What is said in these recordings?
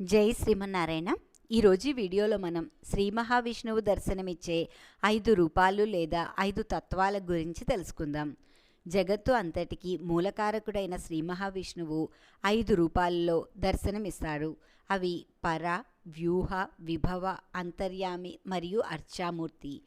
జై శ్రీమన్నారాయణ. ఈరోజు వీడియోలో మనం శ్రీ మహావిష్ణువు దర్శనమిచ్చే ఐదు రూపాలు లేదా ఐదు తత్వాల గురించి తెలుసుకుందాం. జగత్తు అంతటికి మూలకారకుడైన శ్రీ మహావిష్ణువు ఐదు రూపాల్లో దర్శనమిస్తాడు అవి పర వ్యూహ విభవ అంతర్యామి మరియు అర్చామూర్తి.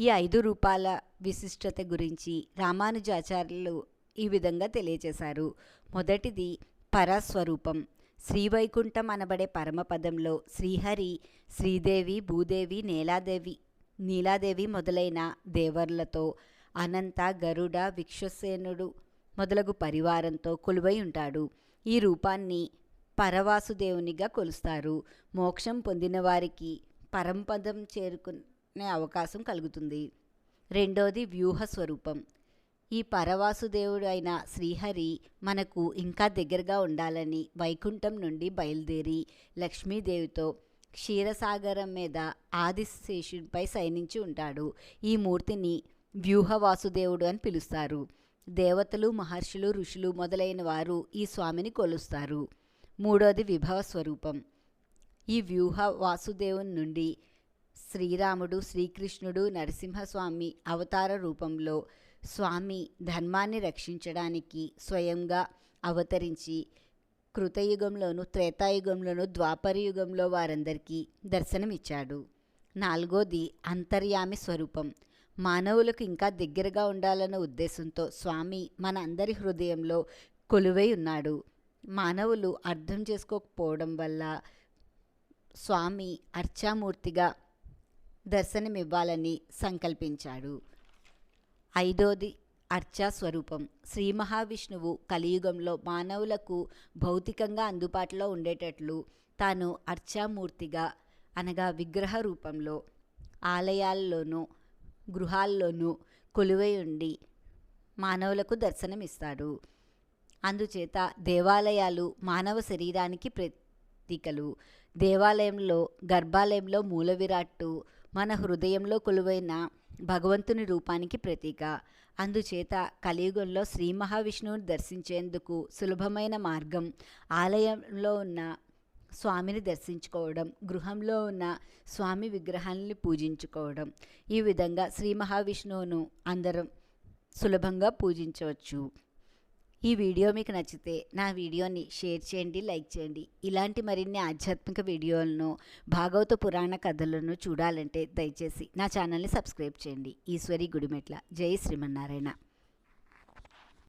ఈ ఐదు రూపాల విశిష్టత గురించి రామానుజాచార్యులు ఈ విధంగా తెలియజేశారు. మొదటిది పరస్వరూపం. శ్రీవైకుంఠం అనబడే పరమపదంలో శ్రీహరి శ్రీదేవి భూదేవి నీలాదేవి నీలాదేవి మొదలైన దేవర్లతో అనంత గరుడ విక్షసేనుడు మొదలగు పరివారంతో కొలువై ఉంటాడు. ఈ రూపాన్ని పరవాసుదేవునిగా కొలుస్తారు. మోక్షం పొందిన వారికి పరంపదం చేరుకునే అవకాశం కలుగుతుంది. రెండోది వ్యూహ స్వరూపం ఈ పరవాసుదేవుడు అయిన శ్రీహరి మనకు ఇంకా దగ్గరగా ఉండాలని వైకుంఠం నుండి బయలుదేరి లక్ష్మీదేవితో క్షీరసాగరం మీద ఆదిశేషుడిపై శయనించి ఉంటాడు. ఈ మూర్తిని వ్యూహ వాసుదేవుడు అని పిలుస్తారు. దేవతలు మహర్షులు ఋషులు మొదలైన వారు ఈ స్వామిని కొలుస్తారు. మూడోది విభవ స్వరూపం. ఈ వ్యూహ వాసుదేవుని నుండి శ్రీరాముడు శ్రీకృష్ణుడు నరసింహస్వామి అవతార రూపంలో స్వామి ధర్మాన్ని రక్షించడానికి స్వయంగా అవతరించి కృతయుగంలోను త్రేతాయుగంలోను ద్వాపరయుగంలో వారందరికీ దర్శనమిచ్చాడు. నాలుగోది అంతర్యామి స్వరూపం. మానవులకు ఇంకా దగ్గరగా ఉండాలన్న ఉద్దేశంతో స్వామి మన అందరి హృదయంలో కొలువై ఉన్నాడు. మానవులు అర్థం చేసుకోకపోవడం వల్ల స్వామి అర్చామూర్తిగా దర్శనమివ్వాలని సంకల్పించాడు. ఐదోది అర్చా స్వరూపం. శ్రీ మహావిష్ణువు కలియుగంలో మానవులకు భౌతికంగా అందుబాటులో ఉండేటట్లు తాను అర్చామూర్తిగా అనగా విగ్రహ రూపంలో ఆలయాల్లోనూ గృహాల్లోనూ కొలువై ఉండి మానవులకు దర్శనమిస్తాడు. అందుచేత దేవాలయాలు మానవ శరీరానికి ప్రతీకలు. దేవాలయంలో గర్భాలయంలో మూల విరాట్టు మన హృదయంలో కొలువైన భగవంతుని రూపానికి ప్రతీక. అందుచేత కలియుగంలో శ్రీ మహావిష్ణువుని దర్శించేందుకు సులభమైన మార్గం ఆలయంలో ఉన్న స్వామిని దర్శించుకోవడం గృహంలో ఉన్న స్వామి విగ్రహాన్ని పూజించుకోవడం. ఈ విధంగా శ్రీ మహావిష్ణువును అందరం సులభంగా పూజించవచ్చు. ఈ వీడియో మీకు నచ్చితే నా వీడియోని షేర్ చేయండి లైక్ చేయండి. ఇలాంటి మరిన్ని ఆధ్యాత్మిక వీడియోలను భాగవత పురాణ కథలను చూడాలంటే దయచేసి నా ఛానల్ని సబ్స్క్రైబ్ చేయండి. ఈశ్వరి గుడిమెట్ల. జై శ్రీమన్నారాయణ.